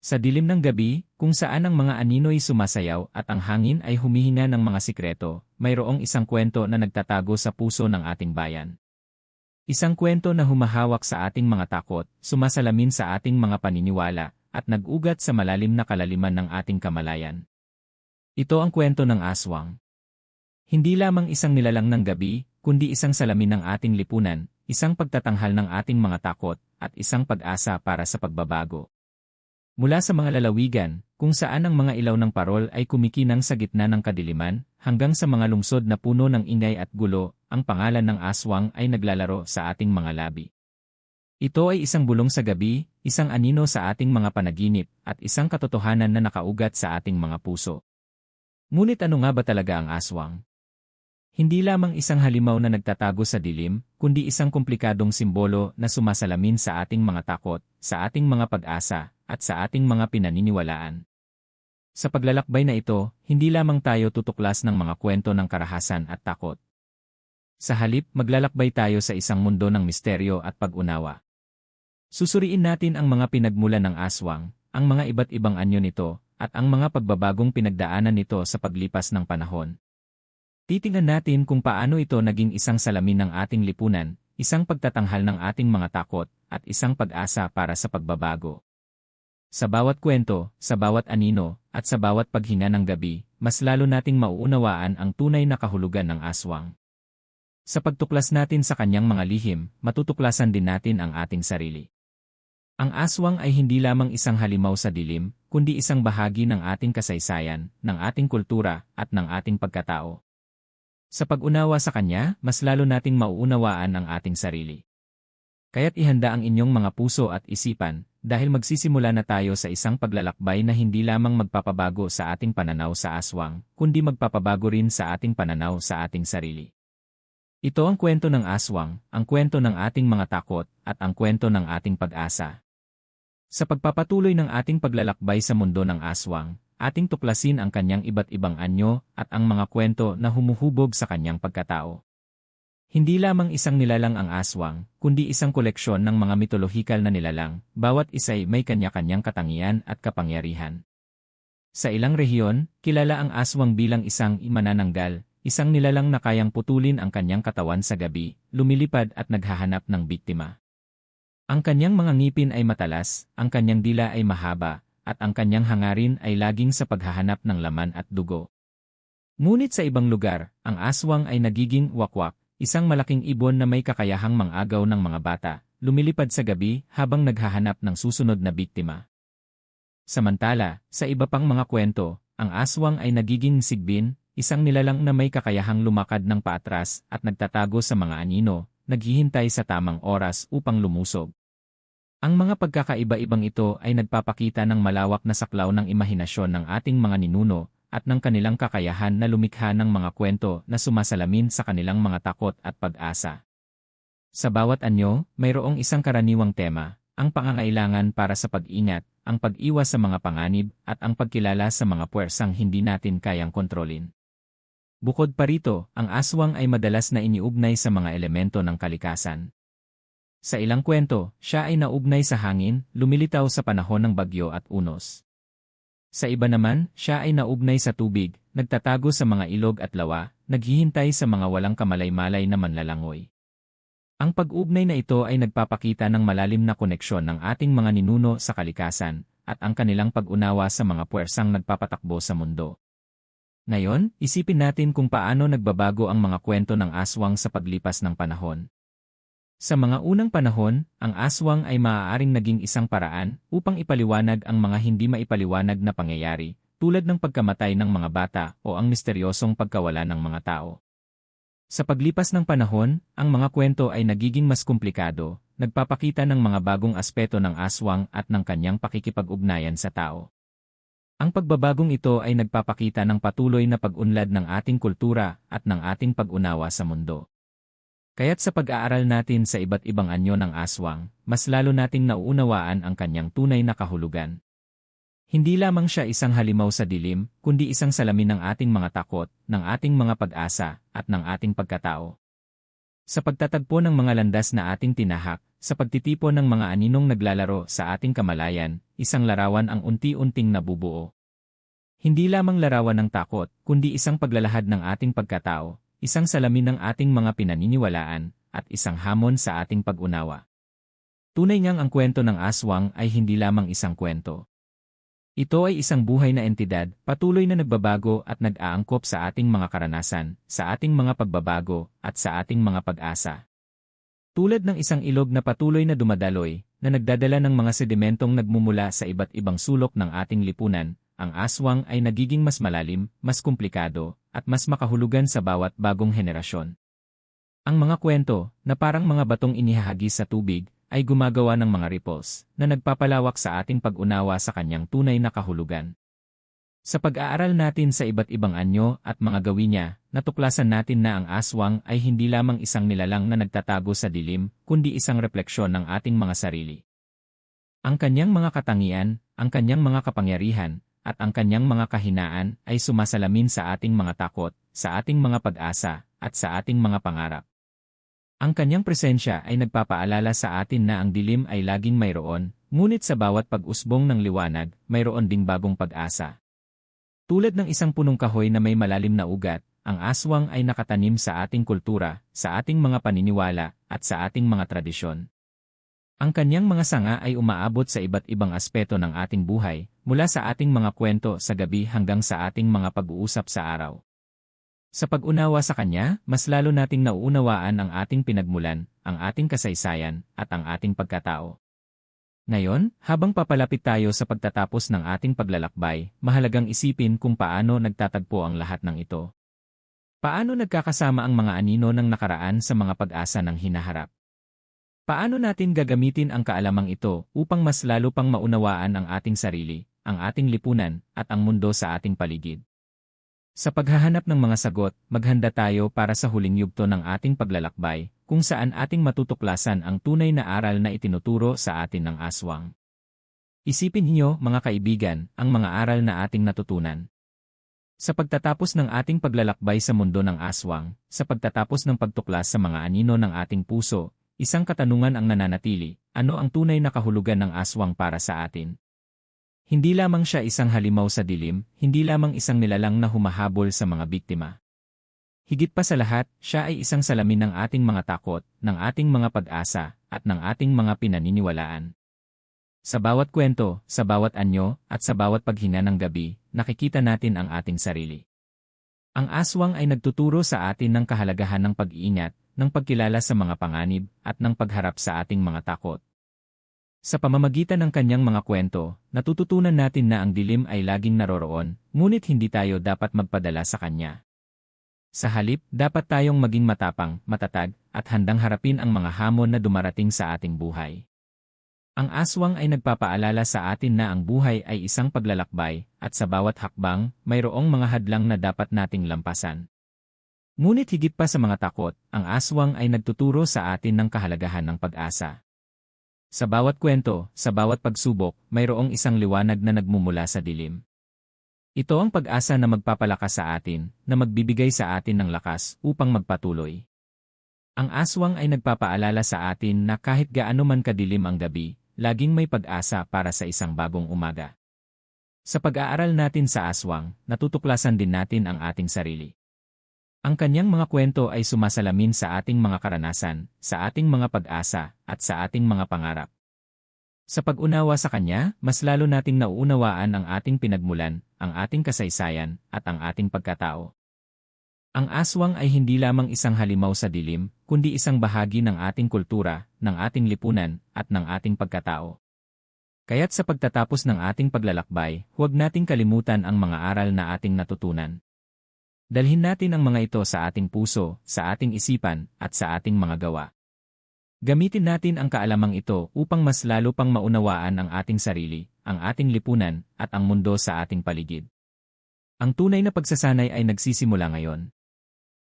Sa dilim ng gabi, kung saan ang mga anino'y sumasayaw at ang hangin ay humihinga ng mga sikreto, mayroong isang kwento na nagtatago sa puso ng ating bayan. Isang kwento na humahawak sa ating mga takot, sumasalamin sa ating mga paniniwala, at nag-ugat sa malalim na kalaliman ng ating kamalayan. Ito ang kwento ng aswang. Hindi lamang isang nilalang ng gabi, kundi isang salamin ng ating lipunan, isang pagtatanghal ng ating mga takot, at isang pag-asa para sa pagbabago. Mula sa mga lalawigan, kung saan ang mga ilaw ng parol ay kumikinang sa gitna ng kadiliman, hanggang sa mga lungsod na puno ng ingay at gulo, ang pangalan ng aswang ay naglalaro sa ating mga labi. Ito ay isang bulong sa gabi, isang anino sa ating mga panaginip, at isang katotohanan na nakaugat sa ating mga puso. Ngunit ano nga ba talaga ang aswang? Hindi lamang isang halimaw na nagtatago sa dilim, kundi isang komplikadong simbolo na sumasalamin sa ating mga takot, sa ating mga pag-asa, at sa ating mga pinaniniwalaan. Sa paglalakbay na ito, hindi lamang tayo tutuklas ng mga kwento ng karahasan at takot. Sa halip, maglalakbay tayo sa isang mundo ng misteryo at pag-unawa. Susuriin natin ang mga pinagmulan ng aswang, ang mga iba't ibang anyo nito, at ang mga pagbabagong pinagdaanan nito sa paglipas ng panahon. Titingnan natin kung paano ito naging isang salamin ng ating lipunan, isang pagtatanghal ng ating mga takot, at isang pag-asa para sa pagbabago. Sa bawat kwento, sa bawat anino, at sa bawat paghinga ng gabi, mas lalo nating mauunawaan ang tunay na kahulugan ng aswang. Sa pagtuklas natin sa kanyang mga lihim, matutuklasan din natin ang ating sarili. Ang aswang ay hindi lamang isang halimaw sa dilim, kundi isang bahagi ng ating kasaysayan, ng ating kultura, at ng ating pagkatao. Sa pag-unawa sa kanya, mas lalo nating mauunawaan ang ating sarili. Kaya't ihanda ang inyong mga puso at isipan, dahil magsisimula na tayo sa isang paglalakbay na hindi lamang magpapabago sa ating pananaw sa aswang, kundi magpapabago rin sa ating pananaw sa ating sarili. Ito ang kwento ng aswang, ang kwento ng ating mga takot, at ang kwento ng ating pag-asa. Sa pagpapatuloy ng ating paglalakbay sa mundo ng aswang, ating tuklasin ang kanyang iba't ibang anyo at ang mga kwento na humuhubog sa kanyang pagkatao. Hindi lamang isang nilalang ang aswang, kundi isang koleksyon ng mga mitolohikal na nilalang, bawat isa'y may kanya-kanyang katangian at kapangyarihan. Sa ilang rehiyon, kilala ang aswang bilang isang imanananggal, isang nilalang na kayang putulin ang kanyang katawan sa gabi, lumilipad at naghahanap ng biktima. Ang kanyang mga ngipin ay matalas, ang kanyang dila ay mahaba, at ang kanyang hangarin ay laging sa paghahanap ng laman at dugo. Ngunit sa ibang lugar, ang aswang ay nagiging wakwak, Isang malaking ibon na may kakayahang mangagaw ng mga bata, lumilipad sa gabi habang naghahanap ng susunod na biktima. Samantala, sa iba pang mga kwento, ang aswang ay nagiging sigbin, isang nilalang na may kakayahang lumakad ng paatras at nagtatago sa mga anino, naghihintay sa tamang oras upang lumusog. Ang mga pagkakaiba-ibang ito ay nagpapakita ng malawak na saklaw ng imahinasyon ng ating mga ninuno at ng kanilang kakayahan na lumikha ng mga kwento na sumasalamin sa kanilang mga takot at pag-asa. Sa bawat anyo, mayroong isang karaniwang tema, ang pangangailangan para sa pag-ingat, ang pag-iwas sa mga panganib, at ang pagkilala sa mga puwersang hindi natin kayang kontrolin. Bukod pa rito, ang aswang ay madalas na iniugnay sa mga elemento ng kalikasan. Sa ilang kwento, siya ay naugnay sa hangin, lumilitaw sa panahon ng bagyo at unos. Sa iba naman, siya ay naugnay sa tubig, nagtatago sa mga ilog at lawa, naghihintay sa mga walang kamalay-malay na manlalangoy. Ang pag-ugnay na ito ay nagpapakita ng malalim na koneksyon ng ating mga ninuno sa kalikasan, at ang kanilang pag-unawa sa mga puwersang nagpapatakbo sa mundo. Ngayon, isipin natin kung paano nagbabago ang mga kwento ng aswang sa paglipas ng panahon. Sa mga unang panahon, ang aswang ay maaaring naging isang paraan upang ipaliwanag ang mga hindi maipaliwanag na pangyayari, tulad ng pagkamatay ng mga bata o ang misteryosong pagkawala ng mga tao. Sa paglipas ng panahon, ang mga kwento ay nagiging mas komplikado, nagpapakita ng mga bagong aspeto ng aswang at ng kanyang pakikipag-ugnayan sa tao. Ang pagbabagong ito ay nagpapakita ng patuloy na pag-unlad ng ating kultura at ng ating pag-unawa sa mundo. Kaya't sa pag-aaral natin sa iba't ibang anyo ng aswang, mas lalo nating nauunawaan ang kanyang tunay na kahulugan. Hindi lamang siya isang halimaw sa dilim, kundi isang salamin ng ating mga takot, ng ating mga pag-asa, at ng ating pagkatao. Sa pagtatagpo ng mga landas na ating tinahak, sa pagtitipon ng mga aninong naglalaro sa ating kamalayan, isang larawan ang unti-unting nabubuo. Hindi lamang larawan ng takot, kundi isang paglalahad ng ating pagkatao, isang salamin ng ating mga pinaniniwalaan, at isang hamon sa ating pag-unawa. Tunay ngang ang kwento ng aswang ay hindi lamang isang kwento. Ito ay isang buhay na entidad, patuloy na nagbabago at nag-aangkop sa ating mga karanasan, sa ating mga pagbabago, at sa ating mga pag-asa. Tulad ng isang ilog na patuloy na dumadaloy, na nagdadala ng mga sedimentong nagmumula sa iba't ibang sulok ng ating lipunan, ang aswang ay nagiging mas malalim, mas komplikado, at mas makahulugan sa bawat bagong henerasyon. Ang mga kwento, na parang mga batong inihahagi sa tubig, ay gumagawa ng mga ripples na nagpapalawak sa ating pag-unawa sa kanyang tunay na kahulugan. Sa pag-aaral natin sa iba't ibang anyo at mga gawin niya, natuklasan natin na ang aswang ay hindi lamang isang nilalang na nagtatago sa dilim, kundi isang refleksyon ng ating mga sarili. Ang kanyang mga katangian, ang kanyang mga kapangyarihan, at ang kanyang mga kahinaan ay sumasalamin sa ating mga takot, sa ating mga pag-asa, at sa ating mga pangarap. Ang kanyang presensya ay nagpapaalala sa atin na ang dilim ay laging mayroon, ngunit sa bawat pag-usbong ng liwanag, mayroon ding bagong pag-asa. Tulad ng isang punong kahoy na may malalim na ugat, ang aswang ay nakatanim sa ating kultura, sa ating mga paniniwala, at sa ating mga tradisyon. Ang kanyang mga sanga ay umaabot sa iba't ibang aspeto ng ating buhay, mula sa ating mga kwento sa gabi hanggang sa ating mga pag-uusap sa araw. Sa pag-unawa sa Kanya, mas lalo nating nauunawaan ang ating pinagmulan, ang ating kasaysayan, at ang ating pagkatao. Ngayon, habang papalapit tayo sa pagtatapos ng ating paglalakbay, mahalagang isipin kung paano nagtatagpo ang lahat ng ito. Paano nagkakasama ang mga anino ng nakaraan sa mga pag-asa ng hinaharap? Paano natin gagamitin ang kaalamang ito upang mas lalo pang maunawaan ang ating sarili, ang ating lipunan, at ang mundo sa ating paligid? Sa paghahanap ng mga sagot, maghanda tayo para sa huling yugto ng ating paglalakbay, kung saan ating matutuklasan ang tunay na aral na itinuturo sa atin ng aswang. Isipin niyo, mga kaibigan, ang mga aral na ating natutunan. Sa pagtatapos ng ating paglalakbay sa mundo ng aswang, sa pagtatapos ng pagtuklas sa mga anino ng ating puso, isang katanungan ang nananatili, ano ang tunay na kahulugan ng aswang para sa atin? Hindi lamang siya isang halimaw sa dilim, hindi lamang isang nilalang na humahabol sa mga biktima. Higit pa sa lahat, siya ay isang salamin ng ating mga takot, ng ating mga pag-asa, at ng ating mga pinaniniwalaan. Sa bawat kwento, sa bawat anyo, at sa bawat paghina ng gabi, nakikita natin ang ating sarili. Ang aswang ay nagtuturo sa atin ng kahalagahan ng pag-iingat, ng pagkilala sa mga panganib, at ng pagharap sa ating mga takot. Sa pamamagitan ng kanyang mga kwento, natututunan natin na ang dilim ay laging naroroon, ngunit hindi tayo dapat magpadala sa kanya. Sa halip, dapat tayong maging matapang, matatag, at handang harapin ang mga hamon na dumarating sa ating buhay. Ang aswang ay nagpapaalala sa atin na ang buhay ay isang paglalakbay, at sa bawat hakbang, mayroong mga hadlang na dapat nating lampasan. Ngunit higit pa sa mga takot, ang aswang ay nagtuturo sa atin ng kahalagahan ng pag-asa. Sa bawat kwento, sa bawat pagsubok, mayroong isang liwanag na nagmumula sa dilim. Ito ang pag-asa na magpapalakas sa atin, na magbibigay sa atin ng lakas upang magpatuloy. Ang aswang ay nagpapaalala sa atin na kahit gaano man kadilim ang gabi, laging may pag-asa para sa isang bagong umaga. Sa pag-aaral natin sa aswang, natutuklasan din natin ang ating sarili. Ang kanyang mga kwento ay sumasalamin sa ating mga karanasan, sa ating mga pag-asa, at sa ating mga pangarap. Sa pag-unawa sa kanya, mas lalo nating nauunawaan ang ating pinagmulan, ang ating kasaysayan, at ang ating pagkatao. Ang aswang ay hindi lamang isang halimaw sa dilim, kundi isang bahagi ng ating kultura, ng ating lipunan, at ng ating pagkatao. Kaya't sa pagtatapos ng ating paglalakbay, huwag nating kalimutan ang mga aral na ating natutunan. Dalhin natin ang mga ito sa ating puso, sa ating isipan, at sa ating mga gawa. Gamitin natin ang kaalamang ito upang mas lalo pang maunawaan ang ating sarili, ang ating lipunan, at ang mundo sa ating paligid. Ang tunay na pagsasanay ay nagsisimula ngayon.